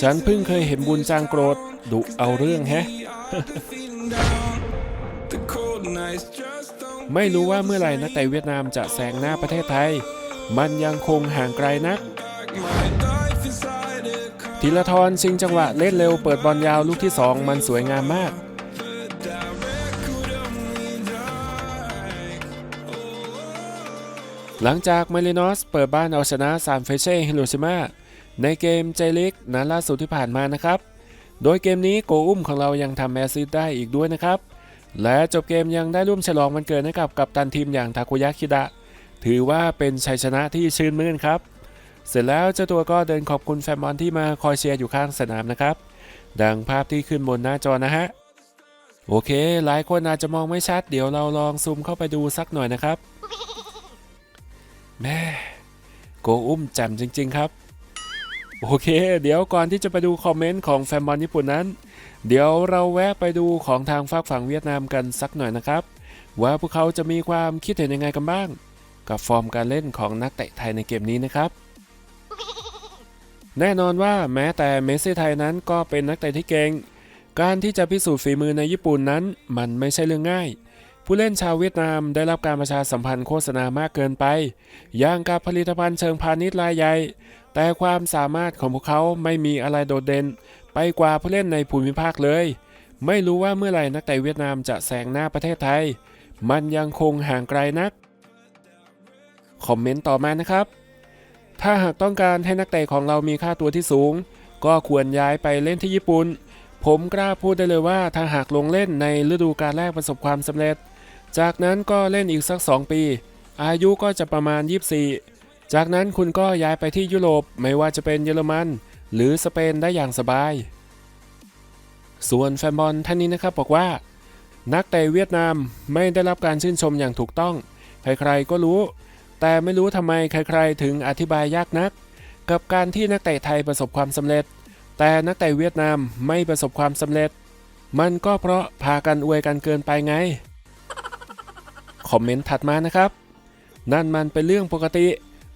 ฉันเพิ่งเคยเห็นบุญจางโกรธดุเอาเรื่องแฮะ ไม่รู้ว่าเมื่อไหร่นักเตะเวียดนามจะแซงหน้าประเทศไทย มันยังคงห่างไกลนักธีรทรชิงจังหวะเล่นเร็วเปิดบอลยาวลูกที่2มันสวยงามมาก หลังจากมารินอสเปิดบ้านเอาชนะซานเฟเช่ฮิโรชิมา ในเกมเจเลิกนัดล่าสุดที่ผ่านมานะครับ โดยเกมนี้โกอุ้มของเรายังทำแอสซิสได้อีกด้วยนะครับ และจบเกมยังได้ร่วมฉลองวันเกิดให้กับกัปตันทีมอย่างทาคุยะคิดะ ถือว่าเป็นชัยชนะที่ชื่นมื่นครับ เสร็จแล้วเจ้าตัวก็เดินขอบคุณแฟนบอลที่มาคอยเชียร์อยู่ข้างสนามนะครับ ดังภาพที่ขึ้นบนหน้าจอนะฮะ โอเค หลายคนอาจจะมองไม่ชัด เดี๋ยวเราลองซูมเข้าไปดูสักหน่อยนะครับ แม่โกอุ้มแจ่มจริง ๆ ครับ โอเค เดี๋ยวก่อนที่จะไปดูคอมเมนต์ของแฟนบอลญี่ปุ่นนั้น เดี๋ยวเราแวะไปดูของทางฝากฝั่งเวียดนามกันสักหน่อยนะครับ ว่าพวกเขาจะมีความคิดเห็นยังไงกันบ้าง กับฟอร์มการเล่นของนักเตะไทยในเกมนี้นะครับ แน่นอนว่าแม้แต่เมสซี่ไทยนั้นก็เป็นนักเตะที่เก่งการที่จะพิสูจน์ฝีมือในญี่ปุ่นนั้น มันไม่ใช่เรื่องง่าย ผู้เล่นชาวเวียดนามได้รับการประชาสัมพันธ์โฆษณามากเกินไป อย่างกับผลิตภัณฑ์เชิงพาณิชย์รายใหญ่ แต่ความสามารถของพวกเขาไม่มีอะไรโดดเด่น ไปกว่าผู้เล่นในภูมิภาคเลย ไม่รู้ว่าเมื่อไหร่นักเตะเวียดนามจะแซงหน้าประเทศไทย มันยังคงห่างไกลนัก คอมเมนต์ต่อมานะครับ ถ้าหากต้องการให้นักเตะของเรามีค่าตัวที่สูง ก็ควรย้ายไปเล่นที่ญี่ปุ่น ผมกล้าพูดได้เลยว่าถ้าหากลงเล่นในฤดูกาลแรกประสบความสำเร็จ จากนั้นก็เล่นอีกสัก 2 ปี อายุก็จะประมาณ 24 จากนั้นคุณก็ย้ายไปที่ยุโรปไม่ว่าจะเป็นเยอรมัน หรือสเปนได้อย่างสบาย ส่วนแฟนบอลท่านนี้นะครับบอกว่า นักเตะเวียดนามไม่ได้รับการชื่นชมอย่างถูกต้อง ใครๆก็รู้ แต่ไม่รู้ทำไมใครๆ ถึงอธิบายยากนัก กับการที่นักเตะไทยประสบความสำเร็จ แต่นักเตะเวียดนามไม่ประสบความสำเร็จ มันก็เพราะพากันอวยกันเกินไปไงคอมเมนต์ถัดมานะครับ นั่นมันเป็นเรื่องปกติ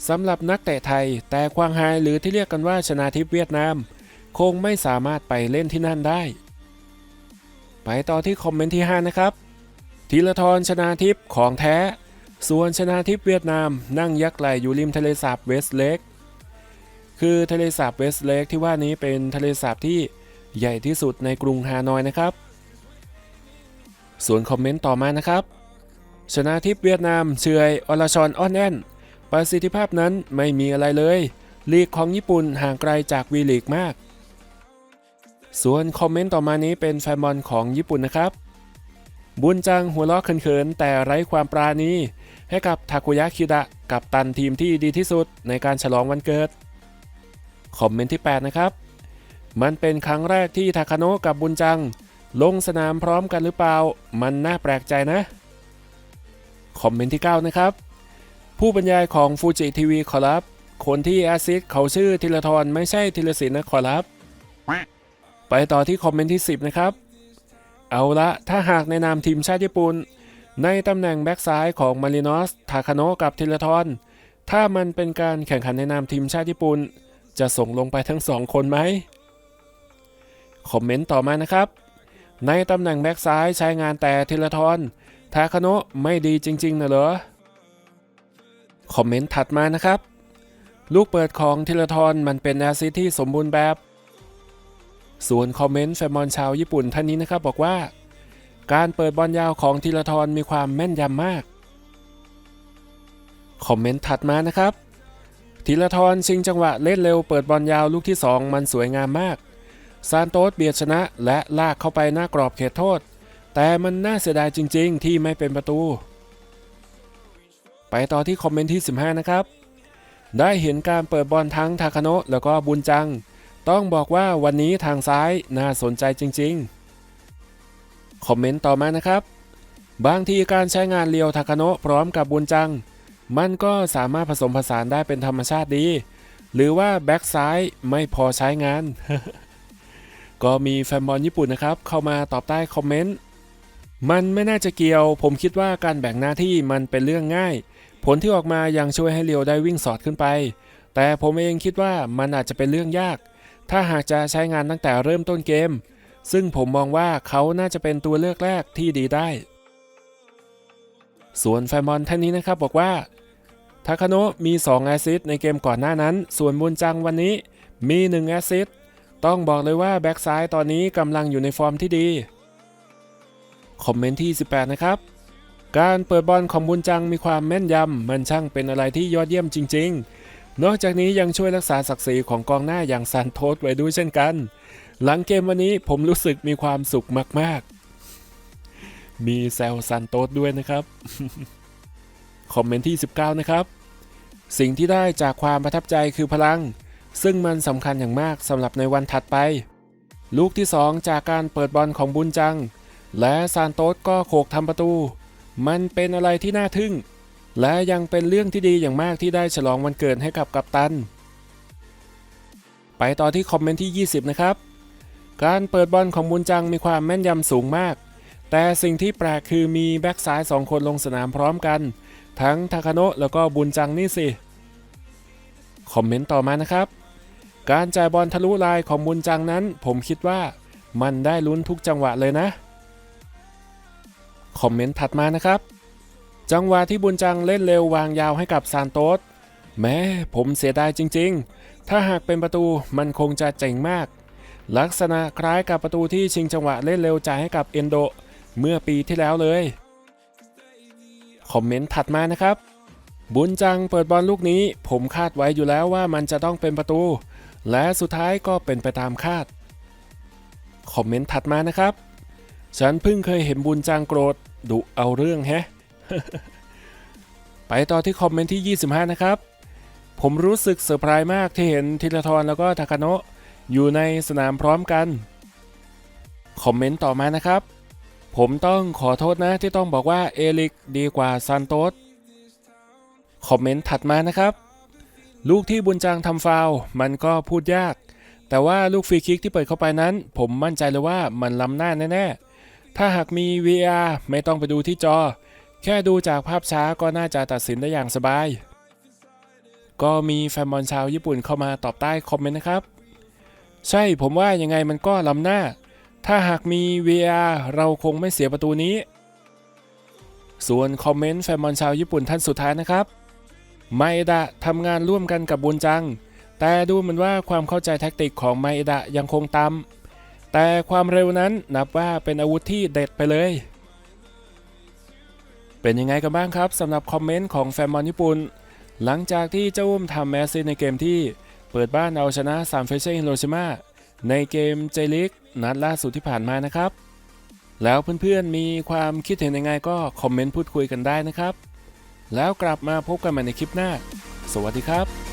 สำหรับนักเตะไทย แต่ควางไฮหรือที่เรียกกันว่าชนาทิพย์เวียดนาม คงไม่สามารถไปเล่นที่นั่นได้ ไปต่อที่คอมเมนต์ที่ 5 นะครับธีรทรชนาทิพย์ของแท้ ส่วนชนาทิพย์เวียดนาม นั่งยักไหลอยู่ริมทะเลสาบเวสเลกคือทะเลสาบเวสเลกที่ว่านี้เป็นทะเลสาบที่ใหญ่ที่สุดในกรุงฮานอยนะครับ ส่วนคอมเมนต์ต่อมานะครับ ชนะทิพย์เวียดนามเชยอลชอนอ้อนแอน ประสิทธิภาพนั้นไม่มีอะไรเลย ลีกของญี่ปุ่นห่างไกลจากวีลีกมาก ส่วนคอมเมนต์ต่อมานี้เป็นแฟนบอลของญี่ปุ่นนะครับ บุญจังหัวเราะเขินๆ แต่ไร้ความปราณี ให้กับทาคุยะคิดะกับตันทีมที่ดีที่สุดในการฉลองวันเกิด คอมเมนต์ที่ 8 นะครับ มันเป็นครั้งแรกที่ทาคาโนะกับบุญจัง ลงสนามพร้อมกันหรือเปล่า มันน่าแปลกใจนะ คอมเมนต์ที่ 9 นะครับ ผู้บรรยายของฟูจิทีวีขอรับ คนที่แอซิสเขาชื่อธีรทรไม่ใช่ธีรศิลป์นะขอรับ ไปต่อที่คอมเมนต์ที่ 10 นะครับ เอาละถ้าหากในนามทีมชาติญี่ปุ่น ในตำแหน่งแบ็กซ้ายของมารินอสทาคาโนะกับธีรทรถ้ามันเป็นการแข่งขันในนามทีมชาติญี่ปุ่น จะส่งลงไปทั้งสองคนไหมคอมเมนต์ต่อมานะครับ ในตำแหน่งแบ็กซ้ายใช้งานแต่ธีรทรทาคาโนะไม่ดีจริงๆนะเหรอ คอมเมนต์ถัดมานะครับ ลูกเปิดของธีรทรมันเป็นแอซิตที่สมบูรณ์แบบ ส่วนคอมเมนต์แฟนบอลชาวญี่ปุ่นท่านนี้นะครับบอกว่า การเปิดบอลยาวของธีรทรมีความแม่นยำมาก คอมเมนต์ถัดมานะครับธีรทรชิงจังหวะเล่นเร็วเปิดบอลยาวลูกที่ 2 มันสวยงามมาก ซานโตสเบียดชนะและลากเข้าไปหน้ากรอบเขตโทษ แต่มันน่าเสียดายจริง ๆ ที่ไม่เป็นประตู ไปต่อที่คอมเมนต์ที่ 15 นะครับ ได้เห็นการเปิดบอลทั้งทาคาโนะแล้วก็บุญจัง ต้องบอกว่าวันนี้ทางซ้ายน่าสนใจจริงๆ คอมเมนต์ต่อมานะครับ บางทีการใช้งานเลียวทาคาโนะพร้อมกับบุญจัง มันก็สามารถผสมผสานได้เป็นธรรมชาติดี หรือว่าแบ็กซ้ายไม่พอใช้งาน ก็มีแฟนบอลญี่ปุ่นนะครับ เข้ามาตอบใต้คอมเมนต์ มันไม่น่าจะเกี่ยว ผมคิดว่าการแบ่งหน้าที่มันเป็นเรื่องง่าย ผลที่ออกมายังช่วยให้เลียวได้วิ่งสอดขึ้นไป แต่ผมเองคิดว่ามันอาจจะเป็นเรื่องยาก ถ้าหากจะใช้งานตั้งแต่เริ่มต้นเกม ซึ่งผมมองว่าเขาน่าจะเป็นตัวเลือกแรกที่ดีได้ ส่วนแฟนบอลท่านนี้นะครับบอกว่าทาคาโนะมี 2 แอซิสในเกมก่อนหน้านั้น ส่วนบุญจังวันนี้มี 1 แอซิสต์ต้องบอกเลยว่าแบ็กซ้ายตอนนี้กำลังอยู่ในฟอร์มที่ดี คอมเมนต์ที่ 18 นะครับ การเปิดบอลของบุญจังมีความแม่นยำ มันช่างเป็นอะไรที่ยอดเยี่ยมจริง ๆ นอกจากนี้ยังช่วยรักษาศักดิ์ศรีของกองหน้าอย่างซานโตสไว้ด้วยเช่นกัน หลังเกมวันนี้ผมรู้สึกมีความสุขมากๆ มีแซลซานโตสด้วยนะครับ คอมเมนต์ที่ 19 นะครับ สิ่งที่ได้จากความประทับใจคือพลัง ซึ่งมันสำคัญอย่างมากสำหรับในวันถัดไป ลูกที่ 2 จากการเปิดบอลของบุญจัง และซานโตสก็โขกทำประตู มันเป็นอะไรที่น่าทึ่ง และยังเป็นเรื่องที่ดีอย่างมากที่ได้ฉลองวันเกิดให้กับกัปตัน ไปต่อที่คอมเมนต์ที่ 20 นะครับ การเปิดบอลของบุญจังมีความแม่นยำสูงมาก แต่สิ่งที่แปลกคือมีแบ็กซ้าย2คนลงสนามพร้อมกัน ทั้งทาคาโนะแล้วก็บุญจังนี่สิคอมเมนต์ต่อมานะครับ การจ่ายบอลทะลุลายของบุญจังนั้น ผมคิดว่ามันได้ลุ้นทุกจังหวะเลยนะ คอมเมนต์ถัดมานะครับ จังหวะที่บุญจังเล่นเร็ววางยาวให้กับซานโตสแม้ผมเสียดายจริงๆ ถ้าหากเป็นประตูมันคงจะเจ๋งมาก ลักษณะคล้ายกับประตูที่ชิงจังหวะเล่นเร็วจ่ายให้กับเอนโด เมื่อปีที่แล้วเลย คอมเมนต์ถัดมานะครับ บุญจังเปิดบอลลูกนี้ ผมคาดไว้อยู่แล้วว่ามันจะต้องเป็นประตู และสุดท้ายก็เป็นไปตามคาด คอมเมนต์ถัดมานะครับ ฉันเพิ่งเคยเห็นบุญจังโกรธดุเอาเรื่องแฮะ ไปต่อที่คอมเมนต์ที่ 25 นะครับ ผมรู้สึกเซอร์ไพรส์มากที่เห็นธีรทรแล้วก็ทาคาโนะอยู่ในสนามพร้อมกัน คอมเมนต์ต่อมานะครับ ผมต้องขอโทษนะที่ต้องบอกว่าเอลิกดีกว่าซานโตสคอมเมนต์ถัดมานะครับ ลูกที่บุญจังทำฟาวมันก็พูดยาก แต่ว่าลูกฟรีคิกที่เปิดเข้าไปนั้น ผมมั่นใจเลยว่ามันล้ำหน้าแน่ๆ ถ้าหากมี VR ไม่ต้องไปดูที่จอ แค่ดูจากภาพช้าก็น่าจะตัดสินได้อย่างสบาย ก็มีแฟนบอลชาวญี่ปุ่นเข้ามาตอบใต้คอมเมนต์นะครับ ใช่ผมว่ายังไงมันก็ล้ำหน้า ถ้าหากมี VR เราคงไม่เสียประตูนี้ ส่วนคอมเมนต์แฟนบอลชาวญี่ปุ่นท่านสุดท้ายนะครับ ไมเอดะทำงานร่วมกันกับบุญจัง แต่ดูเหมือนว่าความเข้าใจแท็กติกของไมเอดะยังคงต่ำ แต่ความเร็วนั้นนับว่าเป็นอาวุธที่เด็ดไปเลย เป็นยังไงกันบ้างครับสำหรับคอมเมนต์ของแฟนบอลญี่ปุ่น หลังจากที่เจ้าอุ้มทำแมสซิในเกมที่เปิดบ้านเอาชนะซามเฟเชฮิโรชิมาในเกมเจลิกนัดล่าสุดที่ผ่านมานะครับ แล้วเพื่อนๆมีความคิดเห็นยังไงก็คอมเมนต์พูดคุยกันได้นะครับ แล้วกลับมาพบกันใหม่ในคลิปหน้า สวัสดีครับ